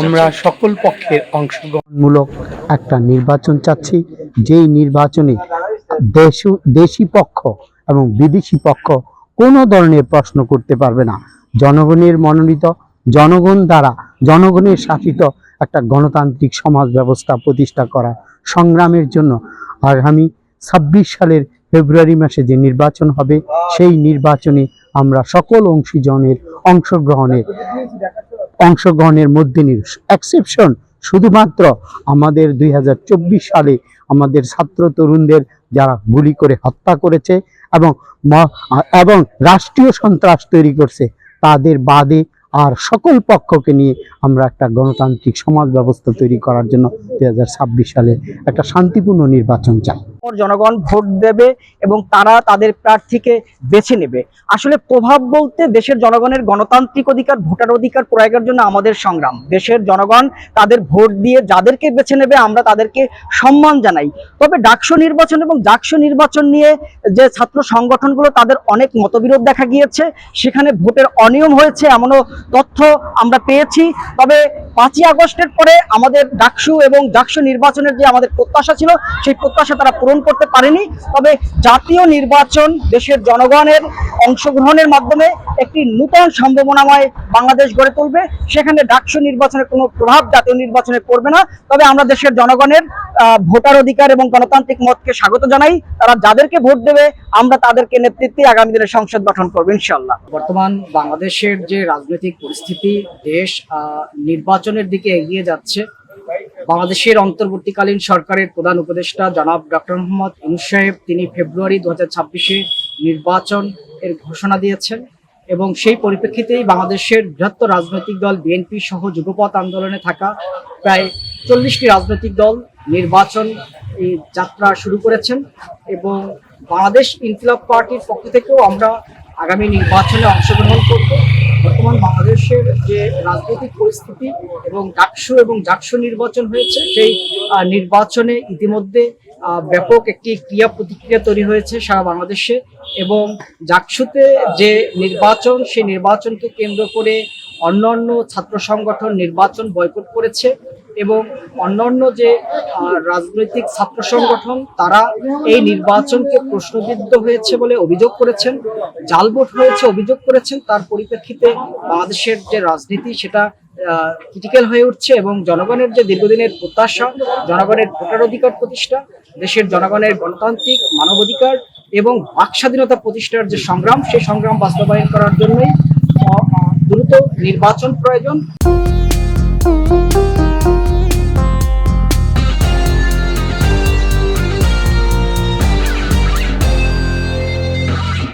আমরা সকল পক্ষের অংশগ্রহণমূলক একটা নির্বাচন চাচ্ছি। যেই নির্বাচনে দেশ, দেশি পক্ষ এবং বিদেশি পক্ষ কোনো ধরনের প্রশ্ন করতে পারবে না। জনগণের মনোনীত, জনগণ দ্বারা জনগণের শাসিত একটা গণতান্ত্রিক সমাজ ব্যবস্থা প্রতিষ্ঠা করা সংগ্রামের জন্য আগামী ছাব্বিশ সালের ফেব্রুয়ারি মাসে যে নির্বাচন হবে, সেই নির্বাচনে আমরা সকল অংশীজনের অংশগ্রহণের অংশগ্রহণের মধ্যে নির এক্সেপশন শুধুমাত্র আমাদের দুই হাজার চব্বিশ সালে আমাদের ছাত্র তরুণদের যারা গুলি করে হত্যা করেছে এবং এবং রাষ্ট্রীয় সন্ত্রাস তৈরি করছে, তাদের বাদে আর সকল পক্ষকে নিয়ে আমরা একটা গণতান্ত্রিক সমাজ ব্যবস্থা তৈরি করার জন্য দুই হাজার ছাব্বিশ সালে একটা শান্তিপূর্ণ নির্বাচন চাই। পর জনগণ ভোট দেবে এবং তারা তাদের প্রার্থীকে বেছে নেবে। আসলে প্রভাব বলতে দেশের জনগণের গণতান্ত্রিক অধিকার, ভোটার অধিকার প্রয়োগের জন্য আমাদের সংগ্রাম। দেশের জনগণ তাদের ভোট দিয়ে যাদেরকে বেছে নেবে, আমরা তাদেরকে সম্মান জানাই। তবে ডাকসু নির্বাচন এবং জাকসু নির্বাচন নিয়ে যে ছাত্র সংগঠনগুলো, তাদের অনেক মতবিরোধ দেখা গিয়েছে। সেখানে ভোটের অনিয়ম হয়েছে, এমনও তথ্য আমরা পেয়েছি। তবে পাঁচই আগস্টের পরে আমাদের ডাকসু এবং জাকসু নির্বাচনের যে আমাদের প্রত্যাশা ছিল, সেই প্রত্যাশা তারা পূরণ করতে পারেনি, তবে জাতীয় নির্বাচন দেশের জনগণের অংশগ্রহণের মাধ্যমে একটি নূতন সম্ভাবনাময় বাংলাদেশ গড়ে তুলবে। সেখানে ডাকসু নির্বাচনের কোনো প্রভাব জাতীয় নির্বাচনে পড়বে না, তবে আমরা দেশের জনগণের ভোটার অধিকার এবং গণতান্ত্রিক মতকে স্বাগত জানাই। তারা যাদেরকে ভোট দেবে, আমরা তাদেরকে নেতৃত্বে আগামী দিনে সংসদ গঠন করব ইনশাল্লাহ বর্তমান বাংলাদেশের যে রাজনৈতিক পরিস্থিতি, দেশ নির্বাচনের দিকে এগিয়ে যাচ্ছে বাংলাদেশের অন্তর্বর্তীকালীন সরকারের প্রধান উপদেষ্টা জনাব ডক্টর মোহাম্মদ ইনুস সাহেব তিনি ফেব্রুয়ারি দু হাজার ছাব্বিশে নির্বাচন এর ঘোষণা দিয়েছেন এবং সেই পরিপ্রেক্ষিতেই বাংলাদেশের বৃহত্তর রাজনৈতিক দল বিএনপি সহ যুগপথ আন্দোলনে থাকা প্রায় চল্লিশটি রাজনৈতিক দল নির্বাচন যাত্রা শুরু করেছেন এবং বাংলাদেশ ইনকিলাব পার্টির পক্ষ থেকেও আমরা আগামী নির্বাচনে অংশগ্রহণ করব। বর্তমান বাংলাদেশের যে রাজনৈতিক পরিস্থিতি এবং ডাকসু এবং ডাকসু নির্বাচন হয়েছে সেই নির্বাচনে ইতিমধ্যে ব্যাপক একটি ক্রিয়া প্রতিক্রিয়া তৈরি হয়েছে সারা বাংলাদেশে এবং জাকসুতে যে নির্বাচন, সেই নির্বাচনকে কেন্দ্র করে অন্যান্য ছাত্র সংগঠন নির্বাচন বয়কট করেছে এবং অন্যান্য যে রাজনৈতিক ছাত্র সংগঠন, তারা এই নির্বাচনকে প্রশ্নবিদ্ধ হয়েছে বলে অভিযোগ করেছেন, জাল ভোট হয়েছে অভিযোগ করেছেন, তার পরিপ্রেক্ষিতে বাংলাদেশের যে রাজনীতি, সেটা ক্রিটিক্যাল হয়ে উঠছে এবং জনগণের যে দীর্ঘদিনের প্রত্যাশা, জনগণের ভোটার অধিকার প্রতিষ্ঠা, দেশের জনগণের গণতান্ত্রিক মানবাধিকার এবং বাক স্বাধীনতা প্রতিষ্ঠার যে সংগ্রাম, সেই সংগ্রাম বাস্তবায়ন করার জন্যই দ্রুত নির্বাচন প্রয়োজন।